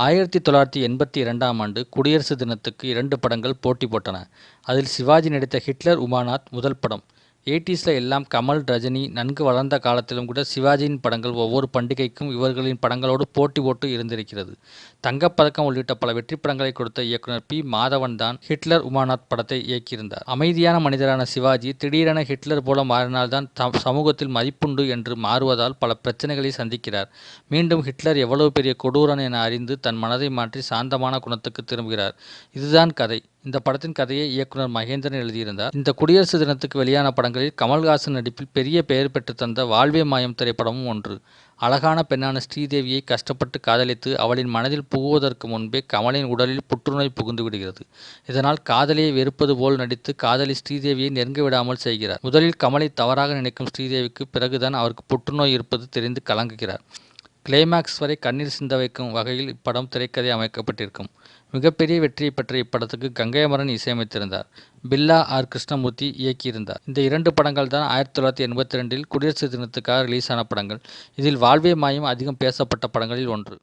ஆயிரத்தி தொள்ளாயிரத்தி எண்பத்தி இரண்டாம் ஆண்டு குடியரசு தினத்துக்கு இரண்டு படங்கள் போட்டி போட்டன. அதில் சிவாஜி நடித்த ஹிட்லர் உமானாத் முதல் படம். எயிட்டிஸில் எல்லாம் கமல் ரஜினி நன்கு வளர்ந்த காலத்திலும் கூட சிவாஜியின் படங்கள் ஒவ்வொரு பண்டிகைக்கும் இவர்களின் படங்களோடு போட்டி போட்டு இருந்திருக்கிறது. தங்கப்பதக்கம் உள்ளிட்ட பல வெற்றி படங்களை கொடுத்த இயக்குனர் பி. மாதவன் தான் ஹிட்லர் உமாநாத் படத்தை இயக்கியிருந்தார். அமைதியான மனிதரான சிவாஜி திடீரென ஹிட்லர் போல மாறினால்தான் சமூகத்தில் மதிப்புண்டு என்று மாறுவதால் பல பிரச்சனைகளை சந்திக்கிறார். மீண்டும் ஹிட்லர் எவ்வளவு பெரிய கொடூரன் என அறிந்து தன் மனதை மாற்றி சாந்தமான குணத்துக்கு திரும்புகிறார். இதுதான் கதை. இந்த படத்தின் கதையை இயக்குனர் மகேந்திரன் எழுதியிருந்தார். இந்த குடியரசு தினத்துக்கு வெளியான படங்களில் கமல்ஹாசன் நடிப்பில் பெரிய பெயர் பெற்று தந்த வாழ்வே மாயம் திரைப்படமும் ஒன்று. அழகான பெண்ணான ஸ்ரீதேவியை கஷ்டப்பட்டு காதலித்து அவளின் மனதில் புகுவதற்கு முன்பே கமலின் உடலில் புற்றுநோய் புகுந்து விடுகிறது. இதனால் காதலியை வெறுப்பது போல் நடித்து காதலி ஸ்ரீதேவியை நெருங்க விடாமல் செய்கிறார். முதலில் கமலை தவறாக நினைக்கும் ஸ்ரீதேவிக்கு பிறகுதான் அவருக்கு புற்றுநோய் இருப்பது தெரிந்து கலங்குகிறார். கிளைமேக்ஸ் வரை கண்ணீர் சிந்த வைக்கும் வகையில் இப்படம் திரைக்கதை அமைக்கப்பட்டிருக்கும். மிகப்பெரிய வெற்றியை பெற்ற இப்படத்துக்கு கங்கைமரன் இசையமைத்திருந்தார். பில்லா ஆர். கிருஷ்ணமூர்த்தி இயக்கியிருந்தார். இந்த இரண்டு படங்கள் தான் ஆயிரத்தி தொள்ளாயிரத்தி எண்பத்தி ரெண்டில் குடியரசு தினத்துக்காக ரிலீஸ் ஆன படங்கள். இதில் வாழ்வே மாயம் அதிகம் பேசப்பட்ட படங்களில் ஒன்று.